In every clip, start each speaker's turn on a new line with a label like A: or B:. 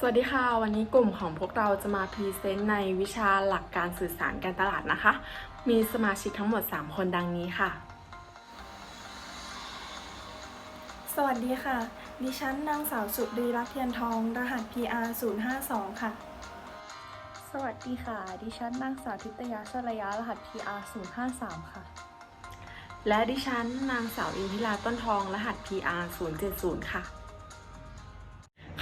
A: สวัสดีค่ะ วันนี้กลุ่มของพวกเราจะมาพรีเซนต์ในวิชาหลักการสื่อสารการตลาดนะคะ มีสมาชิกทั้งหมด 3 คนดังนี้ค่ะ
B: สวัสดีค่ะ ดิฉันนางสาวสุรีรัตน์เทียนทอง รหัส PR 052 ค่ะ
C: สวัสดีค่ะ ดิฉันนางสาวทิตยาชลยารหัส PR 053 ค่ะ
A: และดิฉันนางสาวอินทิราต้นทอง รหัส PR 070 ค่ะ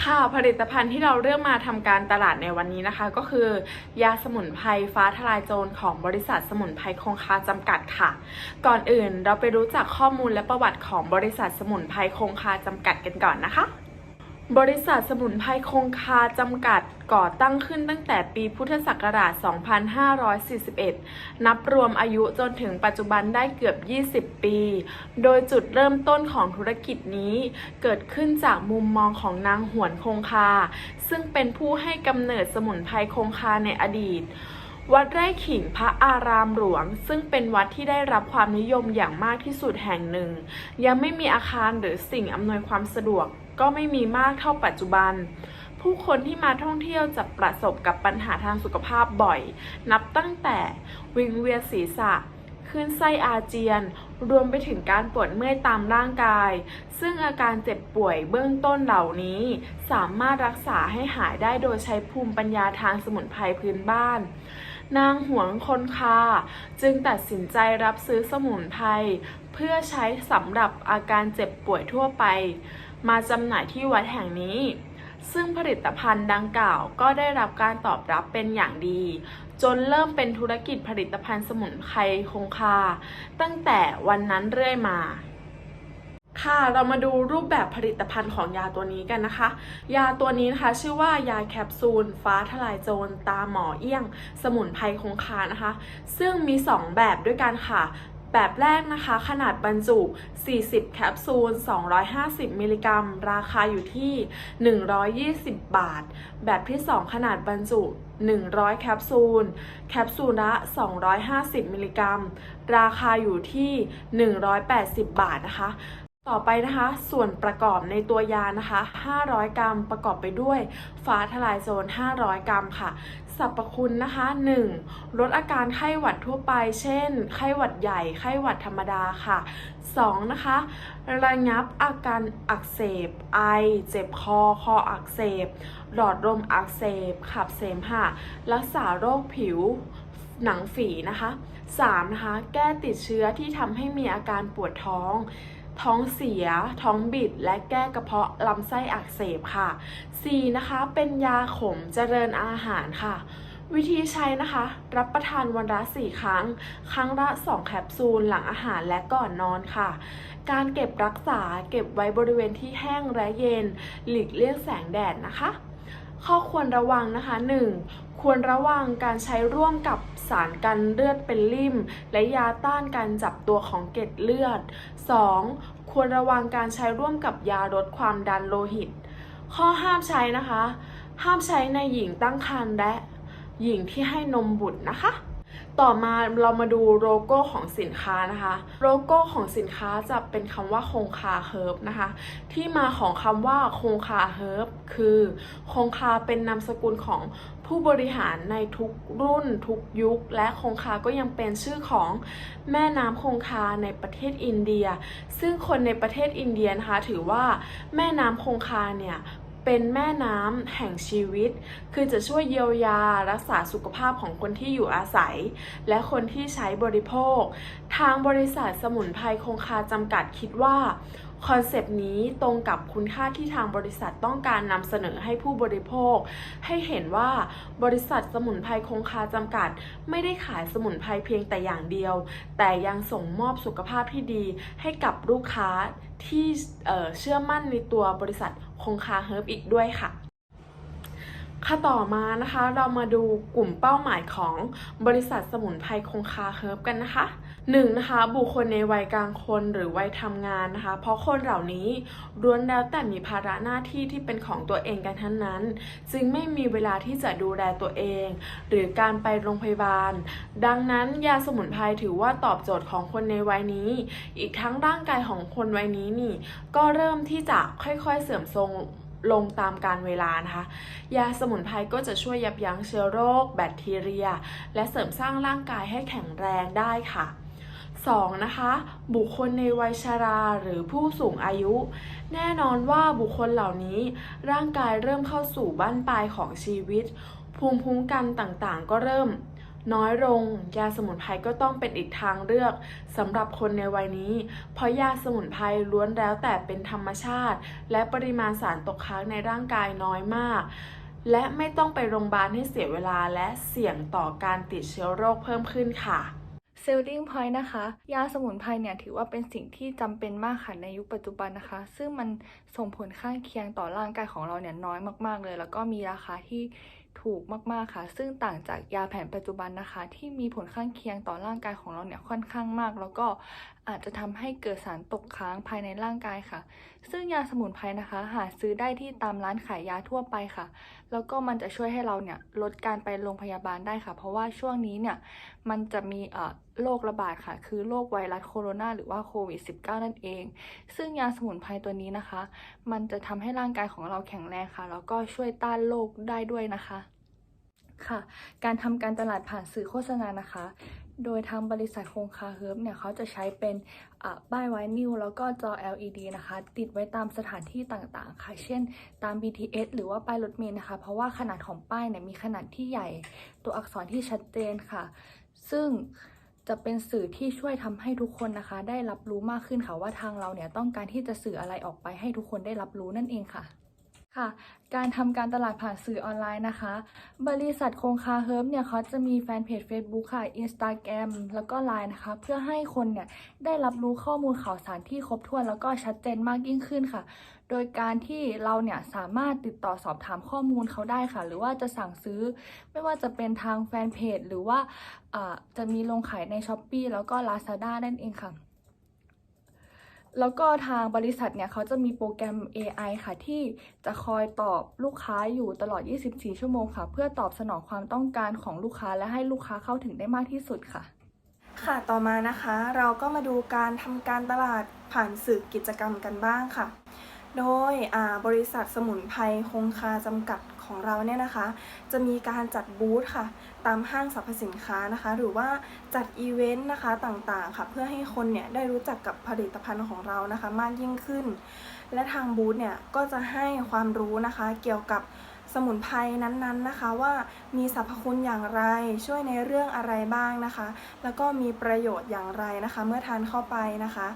A: ค่ะผลิตภัณฑ์ที่เราเลือกมาทำการตลาดในวันนี้นะคะ ก็คือยาสมุนไพรฟ้าทลายโจรของบริษัทสมุนไพรคงคาจำกัดค่ะ ก่อนอื่นเราไปรู้จักข้อมูลและประวัติของบริษัทสมุนไพรคงคาจำกัดกันก่อนนะคะ บริษัทสมุนไพรคงคาจำกัดก่อตั้งขึ้นตั้งแต่ปีพุทธศักราช 2541 นับรวมอายุจนถึงปัจจุบันได้เกือบ 20 ปี โดยจุดเริ่มต้นของธุรกิจนี้ เกิดขึ้นจากมุมมองของนางหวนคงคา ซึ่งเป็นผู้ให้กำเนิดสมุนไพรคงคาในอดีตวัดไร่ขิงพระอารามหลวง ซึ่งเป็นวัดที่ได้รับความนิยมอย่างมากที่สุดแห่งหนึ่ง ยังไม่มีอาคารหรือสิ่งอำนวยความสะดวก ก็ไม่มีมากเท่าปัจจุบัน ผู้คนที่มาท่องเที่ยวจะประสบกับปัญหาทางสุขภาพบ่อย นับตั้งแต่วิงเวียนศีรษะขึ้นไส้อาเจียน รวมไปถึงการปวดเมื่อยตามร่างกาย ซึ่งอาการเจ็บป่วยเบื้องต้นเหล่านี้ สามารถรักษาให้หายได้โดยใช้ภูมิปัญญาทางสมุนไพรพื้นบ้าน นางหวงคนคาจึงตัดสินใจรับซื้อสมุนไพรเพื่อใช้สำหรับอาการเจ็บป่วยทั่วไป มาจำหน่ายที่วัดแห่งนี้ ซึ่งผลิตภัณฑ์ดังกล่าวก็ได้รับการตอบรับเป็นอย่างดี จนเริ่มเป็นธุรกิจผลิตภัณฑ์สมุนไพรคงคา ตั้งแต่วันนั้นเรื่อยมาค่ะเรามาดูรูปแบบผลิตภัณฑ์ของยาตัวนี้กันนะคะ ยาตัวนี้นะคะชื่อว่ายาแคปซูล ฟ้าทลายโจร ตาหมอเอี้ยง สมุนไพรคงคานะคะ ซึ่งมี 2 แบบด้วยกันค่ะ แบบแรกนะคะ ขนาดบรรจุ 40 แคปซูล 250 มิลลิกรัม ราคาอยู่ที่ 120 บาท แบบที่ 2 ขนาดบรรจุ 100 แคปซูล แคปซูลละ 250 มิลลิกรัม ราคาอยู่ที่ 180 บาทนะคะ ต่อไปนะคะส่วนประกอบในตัวยานะคะ 500 กรัมประกอบไปด้วยฟ้าทลายโจร500 กรัมค่ะสรรพคุณนะคะ 1. ลดอาการไข้หวัดทั่วไป เช่น ไข้หวัดใหญ่ ไข้หวัดธรรมดาค่ะ 2. นะคะ ระงับอาการอักเสบ ไอ เจ็บคอ คออักเสบ หลอดลมอักเสบ ขับเสมหะ รักษาโรคผิวหนังฝีนะคะ 3. นะคะ แก้ติดเชื้อที่ทำให้มีอาการปวดท้อง ท้องเสีย ท้องบิด และแก้กระเพาะลำไส้อักเสบค่ะ 4. นะคะ เป็นยาขมเจริญอาหารค่ะ วิธีใช้นะคะ รับประทานวันละ4ครั้ง ครั้งละ 2 แคปซูลหลังอาหารและก่อนนอนค่ะ การเก็บรักษาเก็บไว้บริเวณที่แห้งและเย็น หลีกเลี่ยงแสงแดดนะคะ ข้อควรระวังนะคะ 1. ควรระวังการใช้ร่วมกับสารกันเลือดเป็นลิ่ม และยาต้านการจับตัวของเกล็ดเลือด 2. ควรระวังการใช้ร่วมกับยาลดความดันโลหิต ข้อห้ามใช้นะคะ ห้ามใช้ในหญิงตั้งครรภ์และหญิงที่ให้นมบุตรนะคะ ต่อมาเรามาดูโลโก้ของสินค้านะคะ โลโก้ของสินค้าจะเป็นคำว่าคงคาเฮิร์บนะคะ ที่มาของคำว่าคงคาเฮิร์บคือคงคาเป็นนามสกุลของผู้บริหารในทุกรุ่นทุกยุค และคงคาก็ยังเป็นชื่อของแม่น้ำคงคาในประเทศอินเดีย ซึ่งคนในประเทศอินเดียนะคะถือว่าแม่น้ำคงคาเนี่ย เป็นแม่น้ำแห่งชีวิต คือจะช่วยเยียวยารักษาสุขภาพของคนที่อยู่อาศัย และคนที่ใช้บริโภค ทางบริษัทสมุนไพรคงคาจำกัดคิดว่าคอนเซปต์นี้ตรงกับคุณค่าที่ทางบริษัทต้องการนำเสนอให้ผู้บริโภค ให้เห็นว่าบริษัทสมุนไพรคงคาจำกัด ไม่ได้ขายสมุนไพรเพียงแต่อย่างเดียว แต่ยังส่งมอบสุขภาพที่ดีให้กับลูกค้า ที่เชื่อมั่นในตัวบริษัทคงคาเฮิร์บอีกด้วยค่ะค่ะต่อมานะคะเรามาดูกลุ่มเป้าหมายของบริษัทสมุนไพรคงคาเฮิร์บกันนะคะ หนึ่งนะคะบุคคลในวัยกลางคนหรือวัยทำงานนะคะ เพราะคนเหล่านี้ล้วนแล้วแต่มีภาระหน้าที่ที่เป็นของตัวเองกันทั้งนั้น จึงไม่มีเวลาที่จะดูแลตัวเอง หรือการไปโรงพยาบาล ดังนั้นยาสมุนไพรถือว่าตอบโจทย์ของคนในวัยนี้ อีกทั้งร่างกายของคนวัยนี้นี่ ก็เริ่มที่จะค่อยๆเสื่อมทรงลงตามการเวลานะคะ ยาสมุนไพรก็จะช่วยยับยั้งเชื้อโรค แบคทีเรีย และเสริมสร้างร่างกายให้แข็งแรงได้ค่ะ 2. นะคะบุคคลในวัยชราหรือผู้สูงอายุ แน่นอนว่าบุคคลเหล่านี้ ร่างกายเริ่มเข้าสู่บ้านปลายของชีวิต ภูมิคุ้มกันต่างๆ ก็เริ่ม น้อยลง ยาสมุนไพรก็ต้องเป็นอีกทางเลือกสำหรับคนในวัยนี้ เพราะยาสมุนไพรล้วนแล้วแต่เป็นธรรมชาติ และปริมาณสารตกค้างในร่างกายน้อยมากและไม่ต้องไปโรงพยาบาลให้เสียเวลาและเสี่ยงต่อการติดเชื้อโรคเพิ่มขึ้นค่ะ
C: Selling Point นะคะ ยาสมุนไพรเนี่ยถือว่าเป็นสิ่งที่จำเป็นมากค่ะในยุคปัจจุบันนะคะ ซึ่งมันส่งผลข้างเคียงต่อร่างกายของเราเนี่ยน้อยมากๆเลย แล้วก็มีราคาที่ ถูกมากๆค่ะ ซึ่งต่างจากยาแผนปัจจุบันนะคะ ที่มีผลข้างเคียงต่อร่างกายของเราเนี่ยค่อนข้างมาก แล้วก็อาจจะทำให้เกิดสารตกค้างภายในร่างกายค่ะ ซึ่งยาสมุนไพรนะคะ หาซื้อได้ที่ตามร้านขายยาทั่วไปค่ะ แล้วก็มันจะช่วยให้เราเนี่ยลดการไปโรงพยาบาลได้ค่ะ เพราะว่าช่วงนี้เนี่ยมันจะมีเอ่อโรคระบาดค่ะ คือโรคไวรัสโคโรนาหรือว่าโควิด -19 นั่นเอง ซึ่งยาสมุนไพรตัวนี้นะคะ มันจะทำให้ร่างกายของเราแข็งแรงค่ะ แล้วก็ช่วยต้านโรคได้ด้วยนะคะ ค่ะ การทำการตลาดผ่านสื่อโฆษณานะคะ โดยทางบริษัทโคงคาเฮิร์บเนี่ยเขาจะใช้เป็นป้ายไวนิลแล้วก็จอ LED นะคะ ติดไว้ตามสถานที่ต่างๆ ค่ะ เช่น ตาม BTS หรือว่าป้ายรถเมล์นะคะ เพราะว่าขนาดของป้ายเนี่ยมีขนาดที่ใหญ่ ตัวอักษรที่ชัดเจนค่ะ ซึ่งจะเป็นสื่อที่ช่วยทำให้ทุกคนนะคะ ได้รับรู้มากขึ้นค่ะว่าทางเราเนี่ยต้องการที่จะสื่ออะไรออกไปให้ทุกคนได้รับรู้นั่นเองค่ะ ค่ะการทำการตลาดผ่านสื่อออนไลน์นะคะ บริษัทคงคาเฮิร์บเนี่ยเขาจะมีแฟนเพจ Facebook ค่ะ Instagram แล้วก็ Line นะคะ เพื่อให้คนเนี่ยได้รับรู้ข้อมูลข่าวสารที่ครบถ้วน แล้วก็ชัดเจนมากยิ่งขึ้นค่ะ โดยการที่เราเนี่ยสามารถติดต่อสอบถามข้อมูลเขาได้ค่ะ หรือว่าจะสั่งซื้อ ไม่ว่าจะเป็นทางแฟนเพจหรือว่าอ่าจะมีลงขายใน s h อ p e e แล้วก็ Lazada นั่นเองค่ะ แล้วก็ทางบริษัทเนี่ยเขาจะมีโปรแกรม AI ค่ะ ที่จะคอยตอบลูกค้าอยู่ตลอด 24 ชั่วโมงค่ะ เพื่อตอบสนองความต้องการของลูกค้าและให้ลูกค้าเข้าถึงได้มากที่สุดค่ะ
B: ค่ะ ต่อมานะคะ เราก็มาดูการทำการตลาดผ่านสื่อกิจกรรมกันบ้างค่ะ โดยอาบริษัทสมุนไพรคงคาจำกัด ของเราเนี่ยนะคะ จะมีการจัดบูธค่ะ ตามห้างสรรพสินค้านะคะ หรือว่าจัดอีเวนต์นะคะต่างๆค่ะ เพื่อให้คนเนี่ยได้รู้จักกับผลิตภัณฑ์ของเรานะคะ มากยิ่งขึ้น และทางบูธเนี่ยก็จะให้ความรู้นะคะเกี่ยวกับ สมุนไพรนั้นๆนะคะ ว่ามีสรรพคุณอย่างไรช่วยในเรื่องอะไรบ้างนะคะ แล้วก็มีประโยชน์อย่างไรนะคะ เมื่อทานเข้าไปนะคะ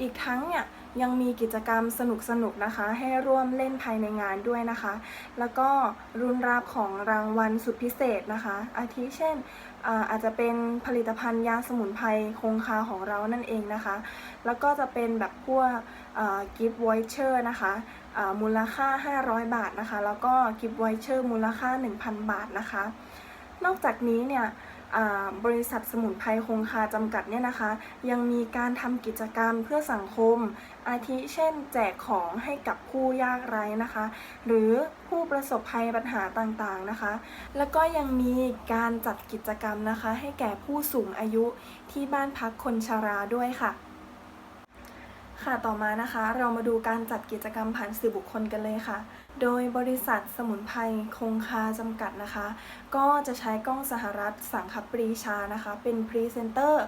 B: อีกทั้งเนี่ยยังมีกิจกรรมสนุกๆนะคะ ให้ร่วมเล่นภายในงานด้วยนะคะ แล้วก็รุนรับของรางวัลสุดพิเศษนะคะ อาทิเช่นอาจจะเป็นผลิตภัณฑ์ยาสมุนไพรคงคาของเรานั่นเองนะคะ แล้วก็จะเป็นแบบพวกกิฟต์วอยเชอร์นะคะ มูลค่า 500 บาทนะคะ แล้วก็กิฟต์ไวเชอร์มูลค่า 1,000 บาทนะคะ นอกจากนี้เนี่ยบริษัทสมุนไพรคงคาจำกัดเนี่ยนะคะ ยังมีการทำกิจกรรมเพื่อสังคม อาทิเช่น แจกของให้กับผู้ยากไร้นะคะ หรือผู้ประสบภัยปัญหาต่างๆนะคะ แล้วก็ยังมีการจัดกิจกรรมนะคะ ให้แก่ผู้สูงอายุที่บ้านพักคนชราด้วยค่ะ ค่ะต่อมานะคะเรามาดูการจัดกิจกรรมผ่านสื่อบุคคลกันเลยค่ะ โดยบริษัทสมุนไพรคงคาจำกัดนะคะ ก็จะใช้กล้องสหรัฐสังคปรีชานะคะ เป็นพรีเซนเตอร์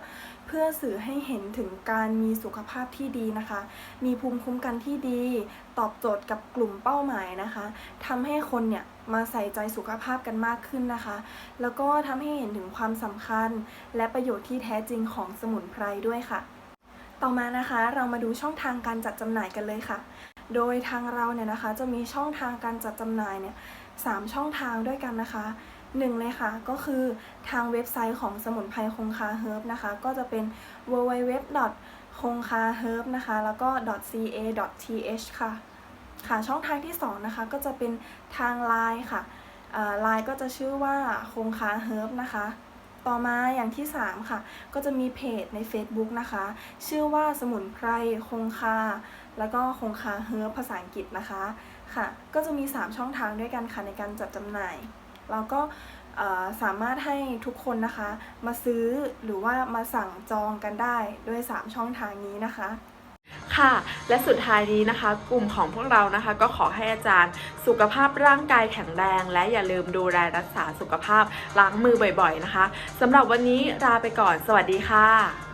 B: เพื่อสื่อให้เห็นถึงการมีสุขภาพที่ดีนะคะ มีภูมิคุ้มกันที่ดี ตอบโจทย์กับกลุ่มเป้าหมายนะคะทำให้คนเนี่ยมาใส่ใจสุขภาพกันมากขึ้นนะคะ แล้วก็ทำให้เห็นถึงความสำคัญ และประโยชน์ที่แท้จริงของสมุนไพรด้วยค่ะ ต่อมานะคะเรามาดูช่องทางการจัดจำหน่ายกันเลยค่ะ โดยทางเราเนี่ยนะคะจะมีช่องทางการจัดจำหน่ายเนี่ยสามช่องทางด้วยกันนะคะหนึ่งเลยค่ะก็คือทางเว็บไซต์ของสมุนไพรคงคาเฮิร์บนะคะ ก็จะเป็น www. คงคาเฮิร์บนะคะ แล้วก็ .ca.th ค่ะ ค่ะช่องทางที่สองนะคะ ก็จะเป็นทางไลน์ค่ะไลน์ก็จะชื่อว่าคงคาเฮิร์บนะคะ ต่อมาอย่างที่ 3 ค่ะ ก็จะมีเพจใน Facebook นะคะ ชื่อว่าสมุนไพรคงคา แล้วก็คงคาเฮิร์บภาษาอังกฤษนะคะค่ะ ก็จะมี 3 ช่องทางด้วยกันค่ะในการจัดจำหน่ายแล้วก็สามารถให้ทุกคนนะคะ มาซื้อหรือว่ามาสั่งจองกันได้ด้วย 3 ช่องทางนี้นะคะ
A: ค่ะ และสุดท้ายนี้นะคะ กลุ่มของพวกเรานะคะ ก็ขอให้อาจารย์ สุขภาพร่างกายแข็งแรง และอย่าลืมดูแลรักษาสุขภาพล้างมือบ่อยๆนะคะสำหรับวันนี้ลาไปก่อน สวัสดีค่ะ